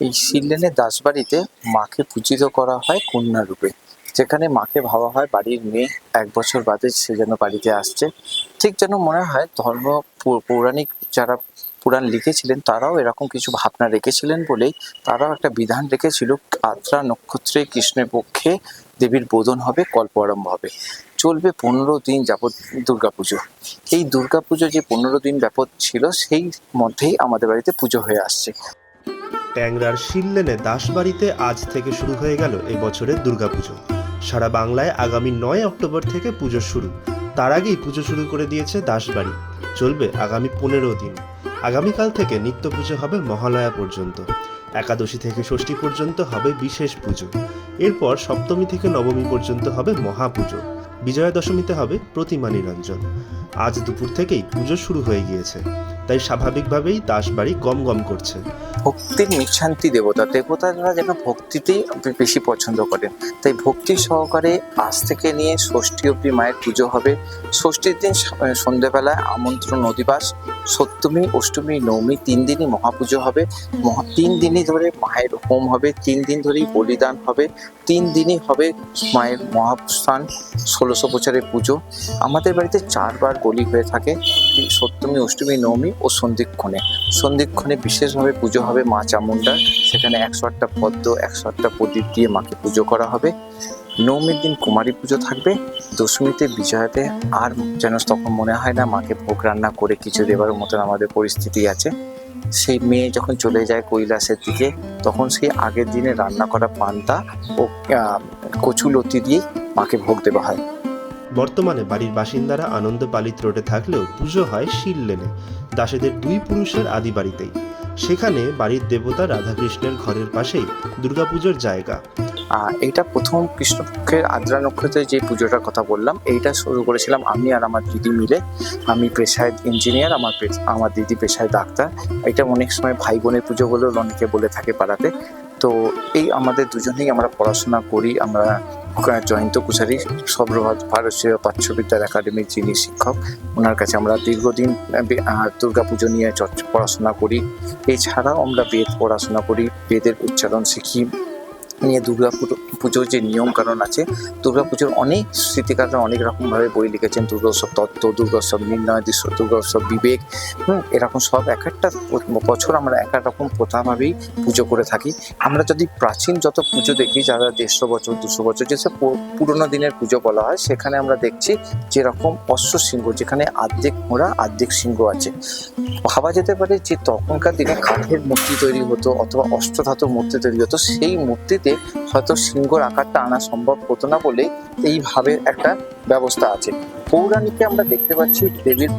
এই শিললেনের দাসবাড়িতে মাকে পূজিত করা হয় কন্যা রূপে, যেখানে মাকে ভাবা হয় বাড়ির মেয়ে। এক বছর বাদে সে যেন বাড়িতে আসছে। ঠিক যেন মনে হয় ধর্ম পৌরাণিক যারা পুরাণ লিখেছিলেন, তারাও এরকম কিছু ভাবনা রেখেছিলেন বলেই তারাও একটা বিধান রেখেছিল আদ্রা নক্ষত্রে কৃষ্ণের পক্ষে দেবীর বোধন হবে কল্প আরম্ভ হবে। চলবে পনেরো দিন যাবৎ দুর্গাপুজো। এই দুর্গাপুজো যে পনেরো দিন ব্যাপক ছিল, সেই মধ্যেই আমাদের বাড়িতে পুজো হয়ে আসছে। ট্যাংরার শিললেনে দাসবাড়িতে আজ থেকে শুরু হয়ে গেল এই বছরের দুর্গাপুজো। সারা বাংলায় আগামী নয় অক্টোবর থেকে পুজো শুরু। তার আগেই পুজো শুরু করে দিয়েছে দাসবাড়ি। চলবে আগামী পনেরো দিন। আগামীকাল থেকে নিত্য পুজো হবে মহালয়া পর্যন্ত। একাদশী থেকে ষষ্ঠী পর্যন্ত হবে বিশেষ পুজো। এরপর সপ্তমী থেকে নবমী পর্যন্ত হবে মহাপুজো। বিজয়া দশমীতে হবে প্রতিমা নিরঞ্জন। আজ দুপুর থেকেই পুজো শুরু হয়ে গিয়েছে। তাই স্বাভাবিকভাবেই দাসবাড়ি গম গম করছে। ভক্তির নিঃশান্তি দেবতা দেবতারা যেন ভক্তিতেই বেশি পছন্দ করেন। তাই ভক্তি সহকারে আজ থেকে নিয়ে ষষ্ঠী অবধি মায়ের পুজো হবে। ষষ্ঠীর দিন স- আহ, সন্ধেবেলায় আমন্ত্রণ অধিবাস। সপ্তমী অষ্টমী নবমী তিন দিনই মহাপুজো হবে। মহা তিন দিনই ধরে মায়ের হোম হবে। তিন দিন ধরেই বলিদান হবে। তিন দিনই হবে মায়ের মহাস্থান ষোলোশো বছরের পুজো। আমাদের বাড়িতে চারবার বলি হয়ে থাকে। এই সপ্তমী, অষ্টমী, নবমী ও সন্ধিক্ষণে। সন্ধিক্ষণে বিশেষভাবে পুজো হবে মা চামুন্ডার সেখানে একশো আটটা পদ্ম, একশো আটটা প্রদীপ দিয়ে মাকে পুজো করা হবে। নবমীর দিন কুমারী পুজো থাকবে। দশমীতে বিজয়াতে আর যেন তখন মনে হয় না মাকে ভোগ রান্না করে কিছু দেবার মতন আমাদের পরিস্থিতি আছে। সেই মেয়ে যখন চলে যায় কৈলাসের দিকে, তখন সেই আগের দিনে রান্না করা পান্তা ও কচুলতি দিয়ে মাকে ভোগ দেওয়া হয়। বর্তমানে বাড়ির বাসিন্দারা আনন্দ পালিত রোডে থাকলেও পুজো হয় শিললেনে দাসেদের দুই পুরুষের আদি বাড়িতেই। সেখানে বাড়ির দেবতা রাধাকৃষ্ণের ঘরের পাশেই দুর্গাপুজোর জায়গা। এইটা প্রথম কৃষ্ণপক্ষের আদ্রা নক্ষত্রের যে পুজোটার কথা বললাম, এইটা শুরু করেছিলাম আমি আর আমার দিদি মিলে। আমি পেশায় ইঞ্জিনিয়ার আমার আমার দিদি পেশায় ডাক্তার। এটা অনেক সময় ভাই বোনের পুজো বলেও অনেকে বলে থাকে পাড়াতে। তো এই আমাদের দুজনেই আমরা পড়াশোনা করি, আমরা জয়ন্ত কুশারি সর্বভারত ভারতীয় প্রাচ্য বিদ্যার একাডেমির যিনি শিক্ষক, ওনার কাছে আমরা দীর্ঘদিন দুর্গাপুজো নিয়ে পড়াশোনা করি। এছাড়াও আমরা বেদ পড়াশোনা করি, বেদের উচ্চারণ শিখি নিয়ে দুর্গা পুজো- পুজোর যে নিয়ম কারণ আছে, দুর্গা পুজোর অনেক স্মৃতিকাররা অনেক রকমভাবে বই লিখেছেন। দুর্গা উৎসব তত্ত্ব, দুর্গা উৎসব নির্ণয় দৃশ্য দুর্গা উৎসব বিবেক, হুম, এরকম সব এক একটা বছর আমরা এক এক রকম প্রথাভাবেই পুজো করে থাকি। আমরা যদি প্রাচীন যত পুজো দেখি, যারা দেড়শো বছর, দুশো বছর, যেসব পুরোনো দিনের পুজো বলা হয়, সেখানে আমরা দেখছি যেরকম অশ্ব সিংহ যেখানে আর্ধেক মোড়া আর্ধেক সিংহ আছে। ভাবা যেতে পারে যে তখনকার দিনে কাঠের মূর্তি তৈরি হতো, অথবা অষ্টধাতুর মূর্তি তৈরি হতো, সেই মূর্তিতে হয়তো সিংহর আকারটা আনা সম্ভব হতো না বলে এইভাবে একটা ব্যবস্থা আছে। পৌরাণিকে আমরা দেখতে পাচ্ছি দেবীর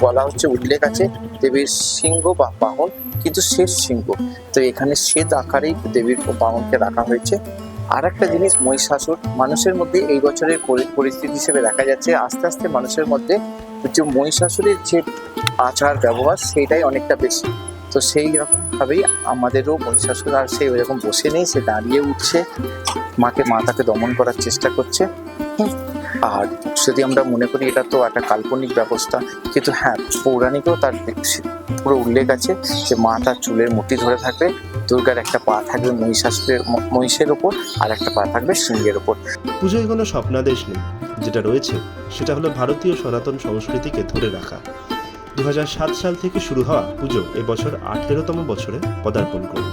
বলা হচ্ছে, উল্লেখ আছে, দেবীর সিংহ বা বাহন, কিন্তু শেষ সিংহ। তো এখানে শ্বেত আকারেই দেবীর বাহনকে রাখা হয়েছে। আর একটা জিনিস, মহিষাসুর, মানুষের মধ্যে এই বছরের পরি- পরিস্থিতি হিসেবে দেখা যাচ্ছে, আস্তে আস্তে মানুষের মধ্যে যে মহিষাসুরের যে আচার ব্যবহার সেটাই অনেকটা বেশি। তো সেই রকমভাবেই আমাদেরও মহিষাসুর আর সে ওইরকম বসে নেই, সে দাঁড়িয়ে উঠছে। মাকে মা তাকে দমন করার চেষ্টা করছে। আর যদি আমরা মনে করি এটা তো একটা কাল্পনিক ব্যবস্থা, কিন্তু হ্যাঁ পৌরাণিকও তার পুরো উল্লেখ আছে যে মা তার চুলের মুঠি ধরে থাকবে, দুর্গার একটা পা থাকবে মহিষাসুরের, মহিষের ওপর, আর একটা পা থাকবে সিংহের ওপর। পুজোয় কোনো স্বপ্নাদেশ নেই। যেটা রয়েছে, সেটা হলো ভারতীয় সনাতন সংস্কৃতিকে ধরে রাখা। দু হাজার সাত সাল থেকে শুরু হওয়া পুজো এবছর আঠেরোতম বছরে পদার্পণ করবে।